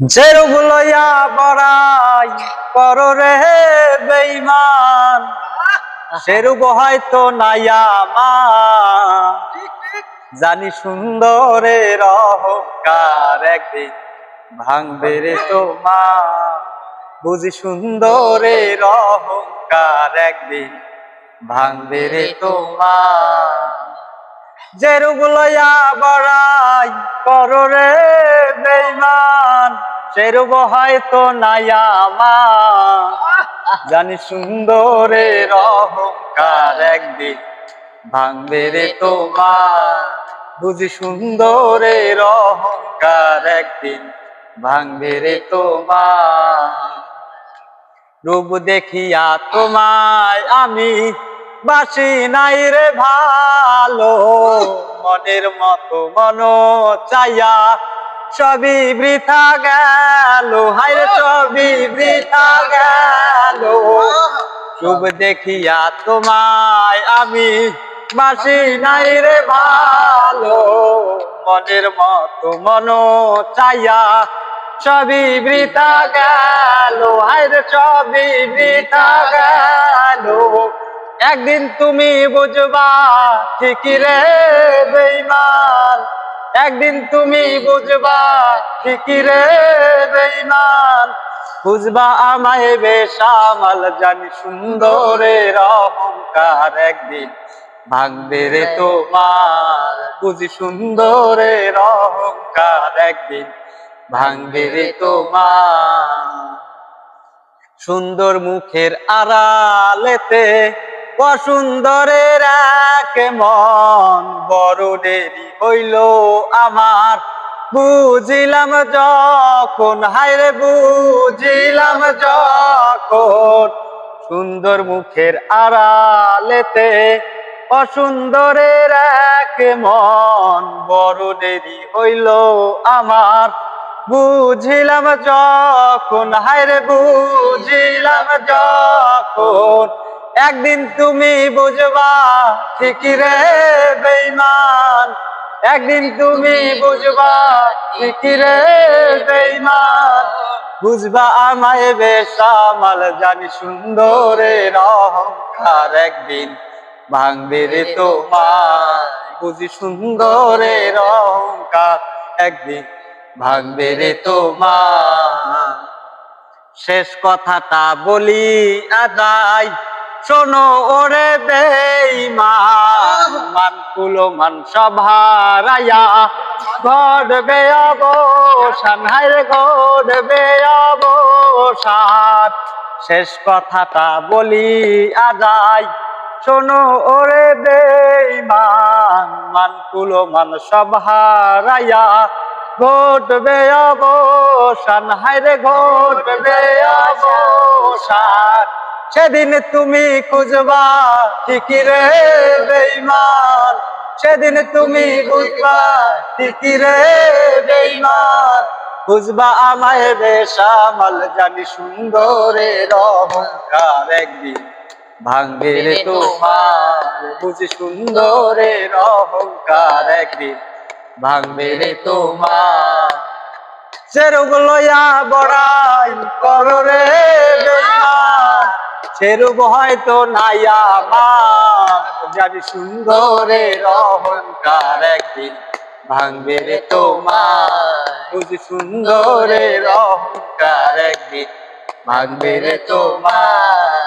যেরূপ লইয়া বড়াই কর রে বেইমান সেরূপ হয়তো নাইয়া মা জানি সুন্দরের অহংকার একদিন ভাঙবে রে তোমা বুঝি সুন্দরের অহংকার একদিন ভাঙবে রে তোমা যেরূপ লইয়া বড়াই কর রে বেইমান সেরূপ হয়তো নাইয়া মা জানি সুন্দরের অহংকার একদিন ভাঙবে রে তোমা বুঝি সুন্দরের অহংকার একদিন ভাঙবে রে তোমা রূপ দেখিয়া তোমায় আমি বাসি নাই রে ভালো। মনের মতো মন চাইয়া সবই বৃথা গেল। হায় সবই বৃথা গেল। রূপ দেখিয়া তোমায় আমি বাসি নাই রে ভালো। মনের মতো মন চাইয়া সবই বৃথা গেল। হায়রে সবই বৃথা গেল। একদিন তুমি বুঝবা ঠিকই রে বেইমান একদিন তুমি বুঝবা ঠিকই রে বেইমান বুঝবা আমায় বেশামাল জানি সুন্দরের অহংকার একদিন ভাঙবে রে তোমার। বুঝি সুন্দরের অহংকার একদিন ভাঙবে রে তোমার। সুন্দর মুখের আড়ালেতে অসুন্দরের এক মন, বড় দেরি হইল আমার। বুঝিলাম যখন হায়রে বুঝিলাম যখন, সুন্দর মুখের আড়ালেতে অসুন্দরের এক মন, বড় দেরি হইল আমার। বুঝিলাম যখন হায়রে বুঝিলাম যখন একদিন তুমি বুঝবা ঠিকই রে বেইমান একদিন তুমি বুঝবা ঠিকই রে বেইমান বুঝবা আমায় বেশামাল জানি সুন্দরের অহংকার একদিন ভাঙবে রে তোমার বুঝি সুন্দরের অহংকার একদিন ভাঙবে রে তোমার শেষ কথাটা বলি আদাই শোনো ওরে বেইমান মান কুলো, মান সভারায়া ঘটবে অবসান হায় ঘটবে অবসান শেষ কথাটা বলি আজাই, শোনো ওরে বেইমান মান কুলো, মান সভারায়া ঘটবে অবসান হায়রে ঘটবে অবসান সেদিন তুমি খুঁজবা ঠিকই রে বেইমান সেদিন তুমি বুঝবা ঠিকই রে বেইমান বুঝবা আমায় বেশামাল জানি সুন্দরের অহংকার একদিন ভাঙবে রে তোমার বুঝি সুন্দরের অহংকার একদিন ভাঙবে রে তোমার সেরুগ লইয়া বড়াই কর রে বেইমান সেরুগ হয়তো নাইয়া মা জানি সুন্দরের অহংকার একদিন ভাঙবে রে তোমার। বুঝি সুন্দরের অহংকার একদিন ভাঙবে রে তোমার।